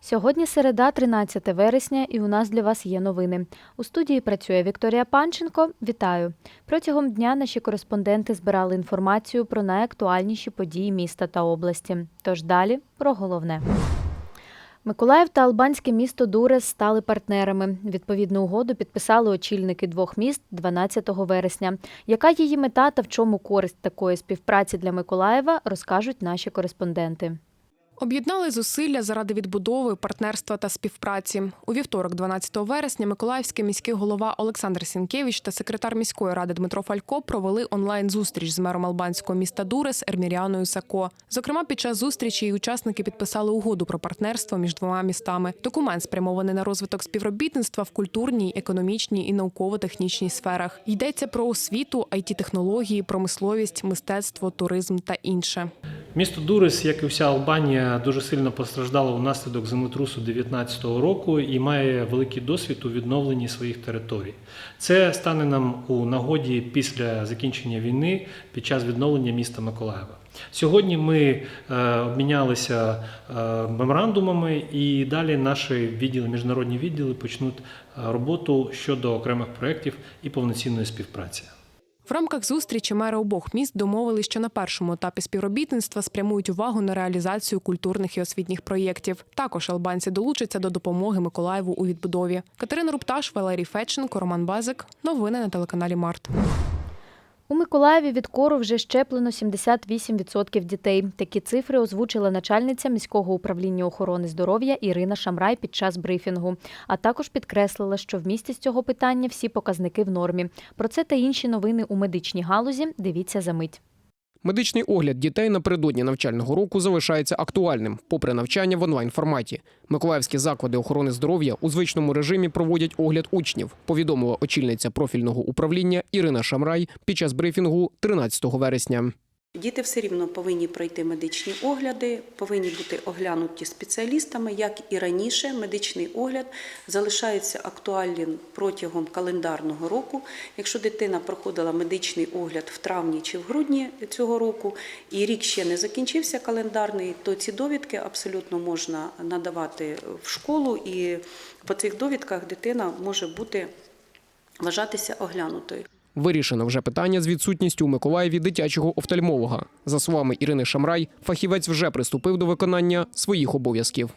Сьогодні середа, 13 вересня, і у нас для вас є новини. У студії працює Вікторія Панченко. Вітаю! Протягом дня наші кореспонденти збирали інформацію про найактуальніші події міста та області. Тож далі про головне. Миколаїв та албанське місто Дурес стали партнерами. Відповідну угоду підписали очільники двох міст 12 вересня. Яка її мета та в чому користь такої співпраці для Миколаєва, розкажуть наші кореспонденти. Об'єднали зусилля заради відбудови, партнерства та співпраці. У вівторок, 12 вересня, Миколаївський міський голова Олександр Сінкевич та секретар міської ради Дмитро Фалько провели онлайн-зустріч з мером албанського міста Дурес Ерміріаною Сако. Зокрема, під час зустрічі і учасники підписали угоду про партнерство між двома містами. Документ спрямований на розвиток співробітництва в культурній, економічній і науково-технічній сферах. Йдеться про освіту, it технології промисловість, мистецтво, туризм та інше. Місто Дурис, як і вся Албанія, дуже сильно постраждало внаслідок землетрусу 2019 року і має великий досвід у відновленні своїх територій. Це стане нам у нагоді після закінчення війни під час відновлення міста Миколаєва. Сьогодні ми е, обмінялися е, меморандумами, і далі наші відділи, міжнародні відділи почнуть е, роботу щодо окремих проєктів і повноцінної співпраці. В рамках зустрічі мери обох міст домовились, що на першому етапі співробітництва спрямують увагу на реалізацію культурних і освітніх проєктів. Також албанці долучаться до допомоги Миколаєву у відбудові. Катерина Рупташ, Валерій Феченко, Роман Базик. Новини на телеканалі Март. У Миколаєві від кору вже щеплено 78% дітей. Такі цифри озвучила начальниця міського управління охорони здоров'я Ірина Шамрай під час брифінгу. А також підкреслила, що в місті з цього питання всі показники в нормі. Про це та інші новини у медичній галузі. Дивіться за мить. Медичний огляд дітей напередодні навчального року залишається актуальним, попри навчання в онлайн форматі. Миколаївські заклади охорони здоров'я у звичному режимі проводять огляд учнів. Повідомила очільниця профільного управління Ірина Шамрай під час брифінгу 13 вересня. Діти все рівно повинні пройти медичні огляди, повинні бути оглянуті спеціалістами, як і раніше. Медичний огляд залишається актуальним протягом календарного року. Якщо дитина проходила медичний огляд в травні чи в грудні цього року, і рік ще не закінчився календарний, то ці довідки абсолютно можна надавати в школу, і по цих довідках дитина може бути вважатися оглянутою. Вирішено вже питання з відсутністю у Миколаєві дитячого офтальмолога. За словами Ірини Шамрай, фахівець вже приступив до виконання своїх обов'язків.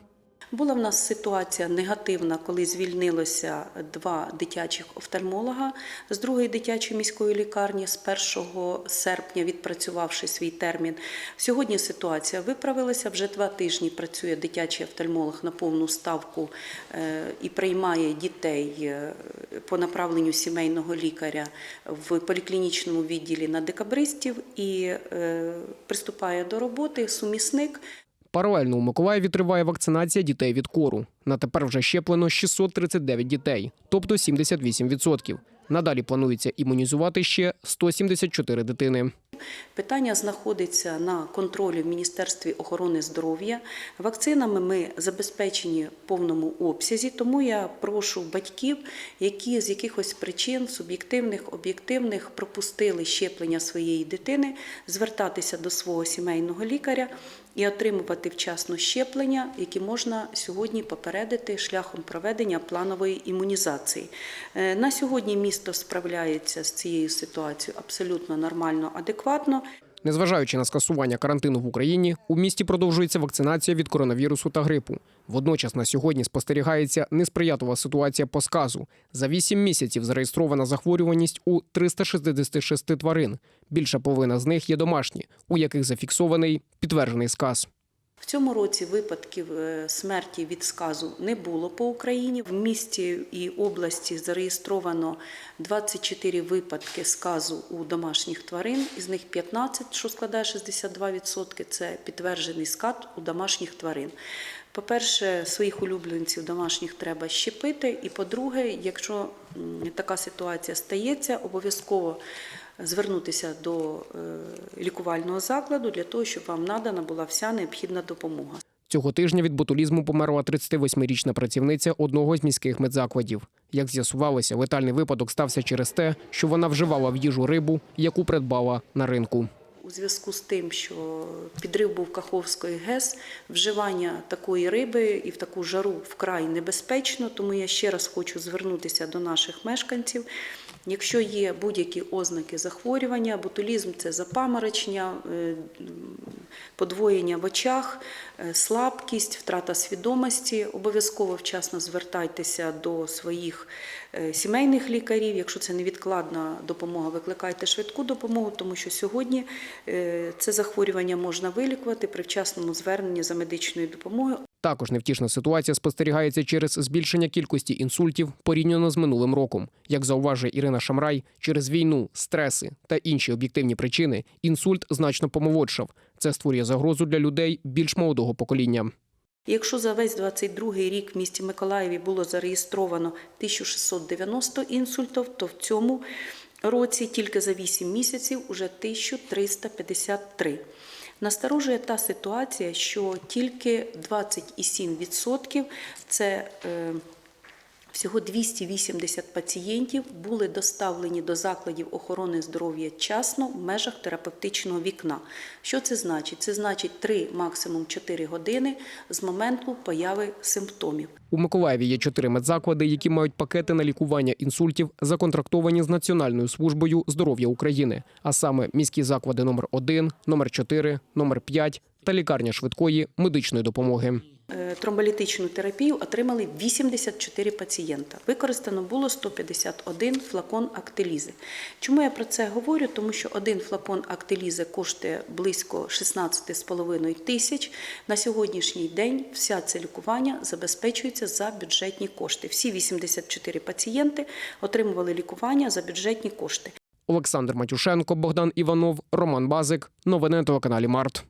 Була в нас ситуація негативна, коли звільнилося два дитячих офтальмолога з другої дитячої міської лікарні з 1 серпня, відпрацювавши свій термін. Сьогодні ситуація виправилася. Вже два тижні працює дитячий офтальмолог на повну ставку е, і приймає дітей е, по направленню сімейного лікаря в поліклінічному відділі на декабристів і е, приступає до роботи сумісник. Паралельно у Миколаєві триває вакцинація дітей від кору. На тепер вже щеплено 639 дітей, тобто 78%. Надалі планується імунізувати ще 174 дитини. Питання знаходиться на контролі в Міністерстві охорони здоров'я. Вакцинами ми забезпечені в повному обсязі, тому я прошу батьків, які з якихось причин суб'єктивних, об'єктивних пропустили щеплення своєї дитини, звертатися до свого сімейного лікаря і отримувати вчасно щеплення, які можна сьогодні попередити шляхом проведення планової імунізації. Е, На сьогодні місто справляється з цією ситуацією абсолютно нормально, адекватно. Незважаючи на скасування карантину в Україні, у місті продовжується вакцинація від коронавірусу та грипу. Водночас на сьогодні спостерігається несприятлива ситуація по сказу. За 8 місяців зареєстрована захворюваність у 366 тварин. Більша половина з них є домашні, у яких зафіксований підтверджений сказ. В цьому році випадків е, смерті від сказу не було по Україні. В місті і області зареєстровано 24 випадки сказу у домашніх тварин, із них 15, що складає 62%, це підтверджений сказ у домашніх тварин. По-перше, своїх улюбленців домашніх треба щепити. І по-друге, якщо така ситуація стається, обов'язково звернутися до е, лікувального закладу для того, щоб вам надана була вся необхідна допомога. Цього тижня від ботулізму померла 38-річна працівниця одного з міських медзакладів. Як з'ясувалося, летальний випадок стався через те, що вона вживала в їжу рибу, яку придбала на ринку. У зв'язку з тим, що підрив був Каховської ГЕС, вживання такої риби і в таку жару вкрай небезпечно, тому я ще раз хочу звернутися до наших мешканців. Якщо є будь-які ознаки захворювання, ботулізм це запаморочення, е, подвоєння в очах, е, слабкість, втрата свідомості, обов'язково вчасно звертайтеся до своїх е, сімейних лікарів. Якщо це невідкладна допомога, викликайте швидку допомогу, тому що сьогодні це захворювання можна вилікувати при вчасному зверненні за медичною допомогою. Також невтішна ситуація спостерігається через збільшення кількості інсультів порівняно з минулим роком. Як зауважує Ірина Шамрай, через війну, стреси та інші об'єктивні причини інсульт значно помолодшав. Це створює загрозу для людей більш молодого покоління. Якщо за весь 22 рік в місті Миколаєві було зареєстровано 1690 інсультів, то в цьому році тільки за 8 місяців уже 1353. Насторожує та ситуація, що тільки 27% це е, Всього 280 пацієнтів були доставлені до закладів охорони здоров'я вчасно в межах терапевтичного вікна. Що це значить? Це значить 3, максимум 4 години з моменту появи симптомів. У Миколаєві є чотири медзаклади, які мають пакети на лікування інсультів, законтрактовані з Національною службою здоров'я України, а саме міські заклади номер 1 номер 4 номер 5 та лікарня швидкої медичної допомоги. Е, Тромболітичну терапію отримали 84 пацієнта. Використано було 151 флакон актилізи. Чому я про це говорю? Тому що один флакон актилізи коштує близько 16,5 тисяч. На сьогоднішній день вся це лікування забезпечується за бюджетні кошти. Всі 84 пацієнти отримували лікування за бюджетні кошти. Олександр Матюшенко, Богдан Іванов, Роман Базик. Новини на телеканалі Март.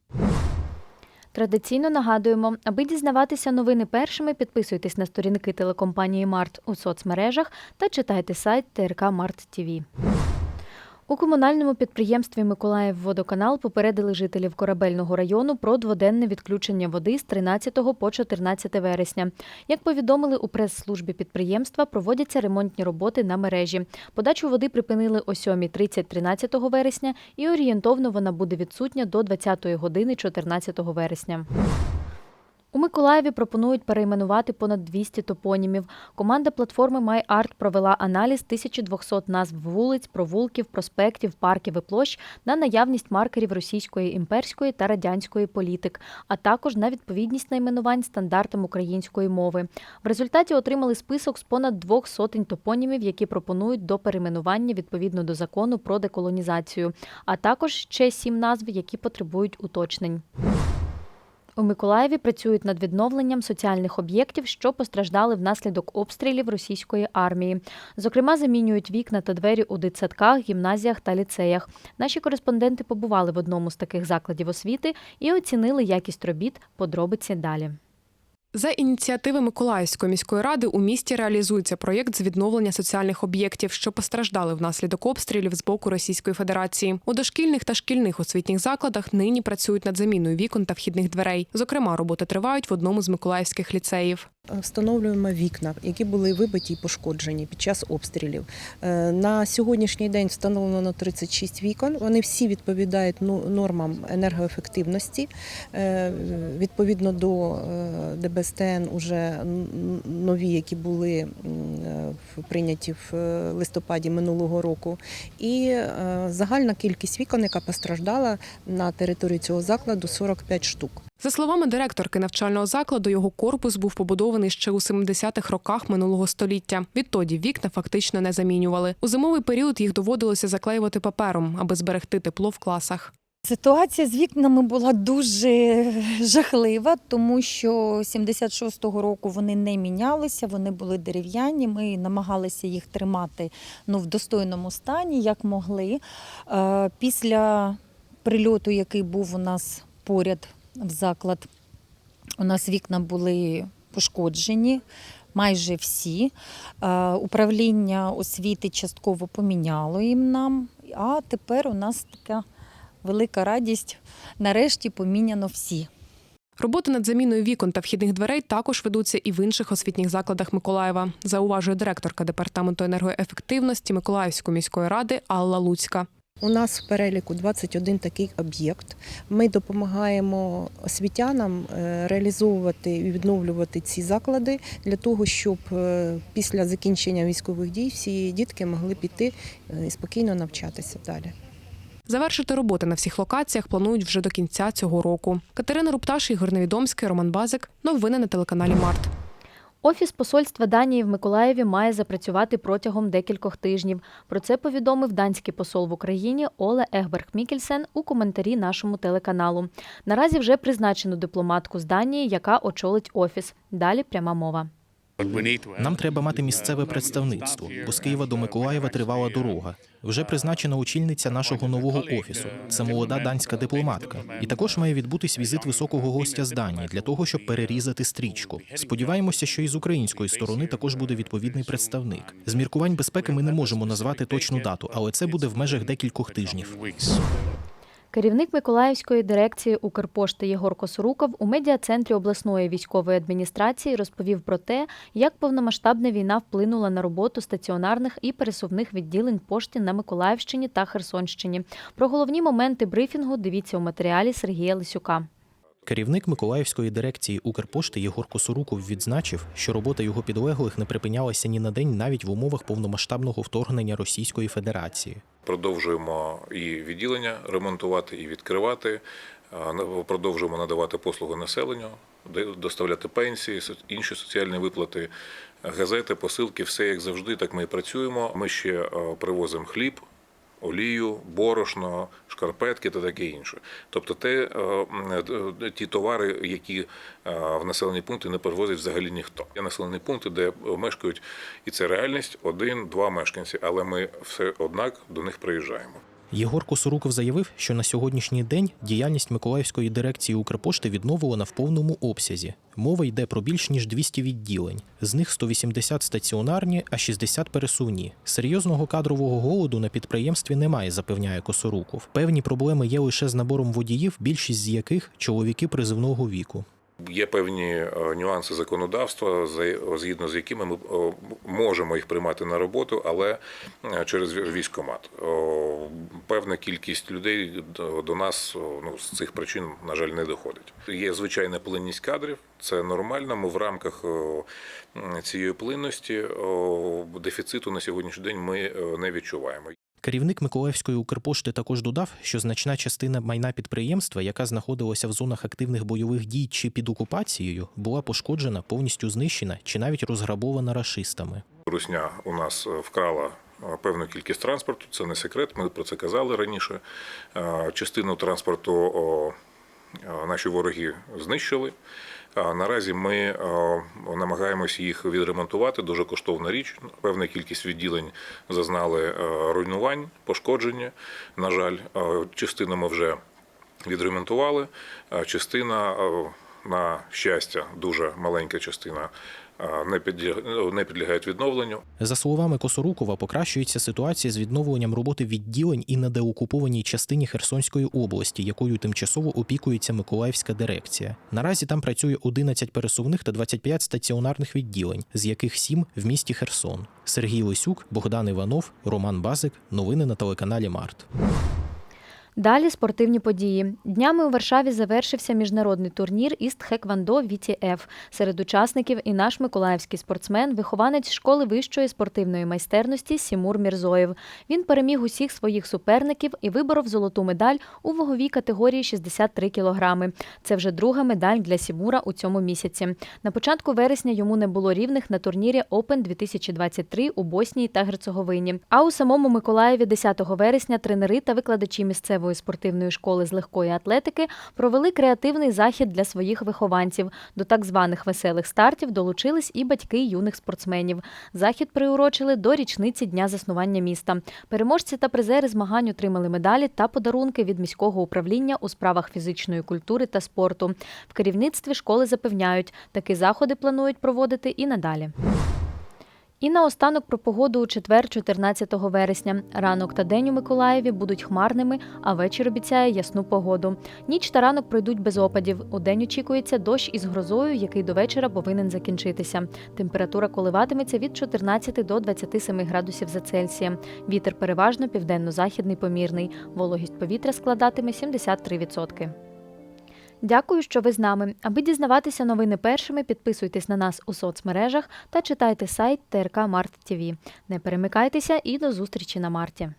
Традиційно нагадуємо, аби дізнаватися новини першими, підписуйтесь на сторінки телекомпанії Март у соцмережах та читайте сайт ТРК Март ТВ. У комунальному підприємстві Миколаївводоканал попередили жителів корабельного району про дводенне відключення води з 13 по 14 вересня. Як повідомили у прес-службі підприємства, проводяться ремонтні роботи на мережі. Подачу води припинили о 7.30 13 вересня і орієнтовно вона буде відсутня до 20 години 14 вересня. У Миколаєві пропонують перейменувати понад 200 топонімів. Команда платформи MyArt провела аналіз 1200 назв вулиць, провулків, проспектів, парків і площ на наявність маркерів російської імперської та радянської політик, а також на відповідність найменувань стандартам української мови. В результаті отримали список з понад двох сотень топонімів, які пропонують до перейменування відповідно до закону про деколонізацію, а також ще сім назв, які потребують уточнень. У Миколаєві працюють над відновленням соціальних об'єктів, що постраждали внаслідок обстрілів російської армії. Зокрема, замінюють вікна та двері у дитсадках, гімназіях та ліцеях. Наші кореспонденти побували в одному з таких закладів освіти і оцінили якість робіт. Подробиці далі. За ініціативи Миколаївської міської ради у місті реалізується проєкт з відновлення соціальних об'єктів, що постраждали внаслідок обстрілів з боку Російської Федерації. У дошкільних та шкільних освітніх закладах нині працюють над заміною вікон та вхідних дверей. Зокрема, роботи тривають в одному з миколаївських ліцеїв. Встановлюємо вікна, які були вибиті і пошкоджені під час обстрілів. Е, На сьогоднішній день встановлено 36 вікон. Вони всі відповідають ну, нормам енергоефективності. Е, Відповідно до е, ДБСТН, уже нові, які були прийняті в листопаді минулого року. І загальна кількість вікон, яка постраждала на території цього закладу, 45 штук. За словами директорки навчального закладу, його корпус був побудований ще у 70-х роках минулого століття. Відтоді вікна фактично не замінювали. У зимовий період їх доводилося заклеювати папером, аби зберегти тепло в класах. Ситуація з вікнами була дуже жахлива, тому що 76-го року вони не мінялися, вони були дерев'яні. Ми намагалися їх тримати ну, в достойному стані, як могли. Е, Після прильоту, який був у нас поряд в заклад, у нас вікна були пошкоджені. Майже всі Е, управління освіти частково поміняло їм нам. А тепер у нас така велика радість. Нарешті поміняно всі. Роботи над заміною вікон та вхідних дверей також ведуться і в інших освітніх закладах Миколаєва, зауважує директорка департаменту енергоефективності Миколаївської міської ради Алла Луцька. У нас в переліку 21 такий об'єкт. Ми допомагаємо освітянам е, реалізовувати і відновлювати ці заклади для того, щоб е, після закінчення військових дій всі дітки могли піти е, і спокійно навчатися далі. Завершити роботи на всіх локаціях планують вже до кінця цього року. Катерина Рупташ, Ігор Невідомський, Роман Базик. Новини на телеканалі Март. Офіс посольства Данії в Миколаєві має запрацювати протягом декількох тижнів. Про це повідомив данський посол в Україні Оле Егберг Мікельсен у коментарі нашому телеканалу. Наразі вже призначено дипломатку з Данії, яка очолить офіс. Далі пряма мова. Нам треба мати місцеве представництво, бо з Києва до Миколаєва тривала дорога. Вже призначена очільниця нашого нового офісу. Це молода данська дипломатка. І також має відбутись візит високого гостя з Данії для того, щоб перерізати стрічку. Сподіваємося, що і з української сторони також буде відповідний представник. З міркувань безпеки ми не можемо назвати точну дату, але це буде в межах декількох тижнів. Керівник Миколаївської дирекції Укрпошти Єгор Косоруков у медіа-центрі обласної військової адміністрації розповів про те, як повномасштабна війна вплинула на роботу стаціонарних і пересувних відділень пошти на Миколаївщині та Херсонщині. Про головні моменти брифінгу дивіться у матеріалі Сергія Лисюка. Керівник Миколаївської дирекції Укрпошти Єгор Косоруков відзначив, що робота його підлеглих не припинялася ні на день навіть в умовах повномасштабного вторгнення Російської Федерації. Продовжуємо і відділення ремонтувати, і відкривати. Продовжуємо надавати послуги населенню, доставляти пенсії, інші соціальні виплати, газети, посилки, все як завжди. Так ми і працюємо. Ми ще привозимо хліб, олію, борошно, шкарпетки та таке інше. Тобто, те, е, е, ті товари, які е, в населені пункти не перевозить взагалі ніхто. Є населені пункти, де мешкають, і це реальність один-два мешканці, але ми все однак до них приїжджаємо. Єгор Косоруков заявив, що на сьогоднішній день діяльність Миколаївської дирекції Укрпошти відновлена в повному обсязі. Мова йде про більш ніж 200 відділень. З них 180 стаціонарні, а 60 пересувні. Серйозного кадрового голоду на підприємстві немає, запевняє Косоруков. Певні проблеми є лише з набором водіїв, більшість з яких чоловіки призивного віку. Є певні е, нюанси законодавства, за- згідно з якими ми е, можемо їх приймати на роботу, але е, через військомат. Певна кількість людей до- нас ну, з цих причин, на жаль, не доходить. Є звичайна плинність кадрів, це нормально. Ми в рамках цієї плинності дефіциту на сьогоднішній день ми не відчуваємо. Керівник Миколаївської Укрпошти також додав, що значна частина майна підприємства, яка знаходилася в зонах активних бойових дій чи під окупацією, була пошкоджена, повністю знищена чи навіть розграбована рашистами. Русня у нас е, вкрала е, певну кількість транспорту, це не секрет, ми про це казали раніше. Е, Частину транспорту наші вороги знищили. Наразі ми намагаємось їх відремонтувати. Дуже коштовна річ. Певна кількість відділень зазнали руйнувань, пошкодження. На жаль, частину ми вже відремонтували, частина, на щастя, дуже маленька частина не підлягає, не підлягають відновленню. За словами Косорукова, покращується ситуація з відновленням роботи відділень і на деокупованій частині Херсонської області, якою тимчасово опікується Миколаївська дирекція. Наразі там працює 11 пересувних та 25 стаціонарних відділень, з яких 7 в місті Херсон. Сергій Лисюк, Богдан Іванов, Роман Базик. Новини на телеканалі Март. Далі спортивні події. Днями у Варшаві завершився міжнародний турнір Іст Хеквандо VTF. Серед учасників і наш миколаївський спортсмен, вихованець школи вищої спортивної майстерності Сімур Мірзоєв. Він переміг усіх своїх суперників і виборов золоту медаль у ваговій категорії 63 кілограми. Це вже друга медаль для Сімура у цьому місяці. На початку вересня йому не було рівних на турнірі Open 2023 у Боснії та Герцеговині. А у самому Миколаєві 10 вересня тренери та викладачі місцевої спортивної школи з легкої атлетики провели креативний захід для своїх вихованців. До так званих веселих стартів долучились і батьки юних спортсменів. Захід приурочили до річниці дня заснування міста. Переможці та призери змагань отримали медалі та подарунки від міського управління у справах фізичної культури та спорту. В керівництві школи запевняють, такі заходи планують проводити і надалі. І наостанок про погоду у четвер, 14 вересня. Ранок та день у Миколаєві будуть хмарними, а вечір обіцяє ясну погоду. Ніч та ранок пройдуть без опадів. У день очікується дощ із грозою, який до вечора повинен закінчитися. Температура коливатиметься від 14 до 27 градусів за Цельсієм. Вітер переважно південно-західний помірний. Вологість повітря складатиме 73%. Дякую, що ви з нами. Аби дізнаватися новини першими, підписуйтесь на нас у соцмережах та читайте сайт ТРК Март ТВ. Не перемикайтеся і до зустрічі на марті.